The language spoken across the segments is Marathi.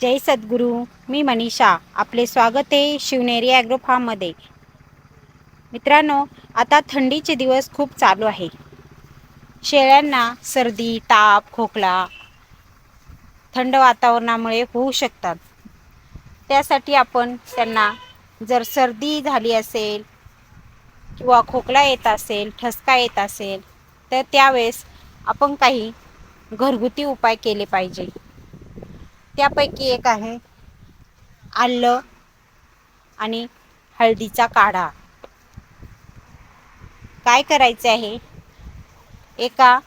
जय सद्गुरू मी मनीषा. आपले स्वागत आहे शिवनेरी ॲग्रो फार्ममध्ये मित्रांनो आता थंडीचे दिवस खूप चालू आहे. शेळ्यांना सर्दी ताप खोकला थंड वातावरणामुळे होऊ शकतात. त्यासाठी आपण त्यांना जर सर्दी झाली असेल किंवा खोकला येत असेल ठसका येत असेल तर त्यावेळेस आपण काही घरगुती उपाय केले पाहिजे. त्यापैकी एक आहे आलं आणि हळदीचा काढा. काय करायचे आहे? एका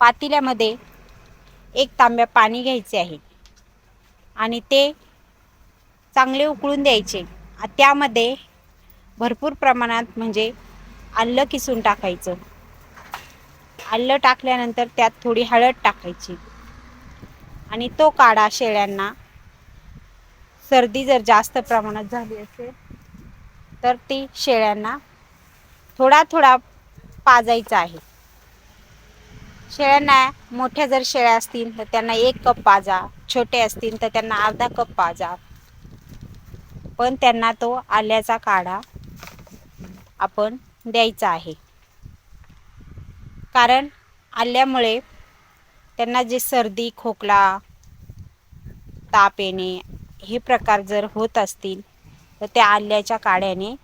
पातेल्यामध्ये एक तांब्या पाणी घ्यायचे आहे आणि ते चांगले उकळून द्यायचे. त्यामध्ये भरपूर प्रमाणात म्हणजे आलं किसून टाकायचं. आलं टाकल्यानंतर त्यात थोडी हळद टाकायची. आणि तो काढा शेळ्यांना. सर्दी जर जास्त प्रमाणात झाली असेल तर ती शेळ्यांना थोडा थोडा पाजायचा आहे. शेळ्यांना मोठ्या जर शेळ्या असतील तर त्यांना एक कप पाजा. छोटे असतील तर त्यांना अर्धा कप पाजा. पण त्यांना तो आल्याचा काढा आपण द्यायचा आहे. कारण आल्यामुळे त्यांना जे सर्दी खोकला ताप येणे हे प्रकार जर होत असतील तर त्या आल्याच्या काढ्याने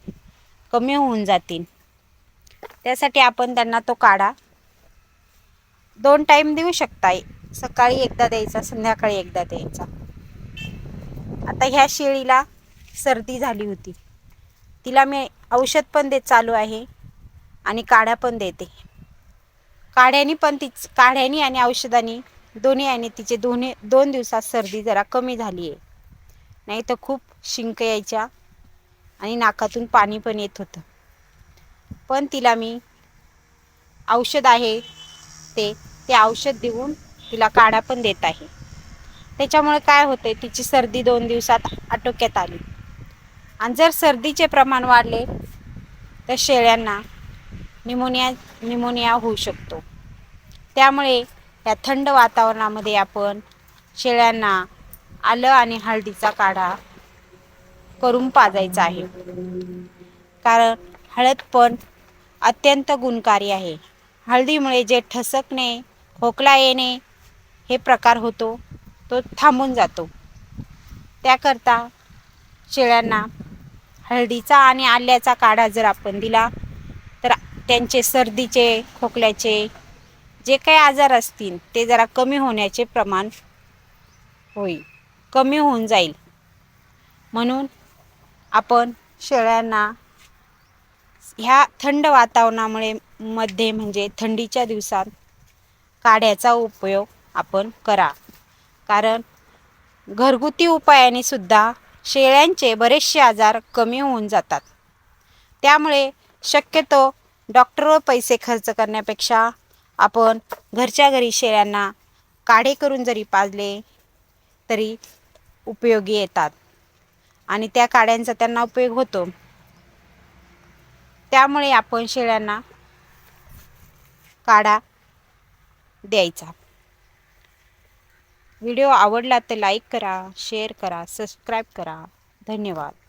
कमी होऊन जातील. त्यासाठी आपण त्यांना तो काढा. दोन टाईम देऊ शकता. सकाळी एकदा द्यायचा संध्याकाळी एकदा द्यायचा. आता ह्या शेळीला सर्दी झाली होती. तिला मी औषध पण देत चालू आहे आणि काढा पण देते. काढ्यानी पण तिच काढ्यानी आणि औषधानी दोन्ही आणि तिचे दोन्ही दोन दिवसात सर्दी जरा कमी झाली आहे नाही तर खूप शिंक यायच्या आणि नाकातून पाणी पण येत होतं. पण तिला मी औषध आहे ते ते औषध देऊन तिला काढा पण देत आहे. त्याच्यामुळे काय होते तिची सर्दी दोन दिवसात आटोक्यात आली. आणि जर सर्दीचे प्रमाण वाढले तर शेळ्यांना निमोनिया निमोनिया होऊ शकतो. त्यामुळे या थंड वातावरणामध्ये आपण शेळ्यांना आलं आणि हळदीचा काढा करून पाजायचा आहे. कारण हळद पण अत्यंत गुणकारी आहे. हळदीमुळे जे ठसकणे खोकला येणे हे प्रकार होतो तो थांबून जातो. त्याकरता शेळ्यांना हळदीचा आणि आल्याचा काढा जर आपण दिला त्यांचे सर्दीचे खोकल्याचे जे काही आजार असतील ते जरा कमी होण्याचे प्रमाण होईल. कमी होऊन जाईल. म्हणून आपण शेळ्यांना ह्या थंड वातावरणामुळे मध्ये म्हणजे थंडीच्या दिवसात काढ्याचा उपयोग आपण करा. कारण घरगुती उपायाने सुद्धा शेळ्यांचे बरेचसे आजार कमी होऊन जातात. त्यामुळे शक्यतो डॉक्टरवर पैसे खर्च करण्यापेक्षा आपण घरच्या घरी शेळ्यांना काढे करून जरी पाजले तरी उपयोगी येतात. आणि त्या काड्यांचा त्यांना उपयोग होतो. त्यामुळे आपण शेळ्यांना काढा द्यायचा. व्हिडिओ आवडला तर लाईक करा शेअर करा सबस्क्राईब करा. धन्यवाद.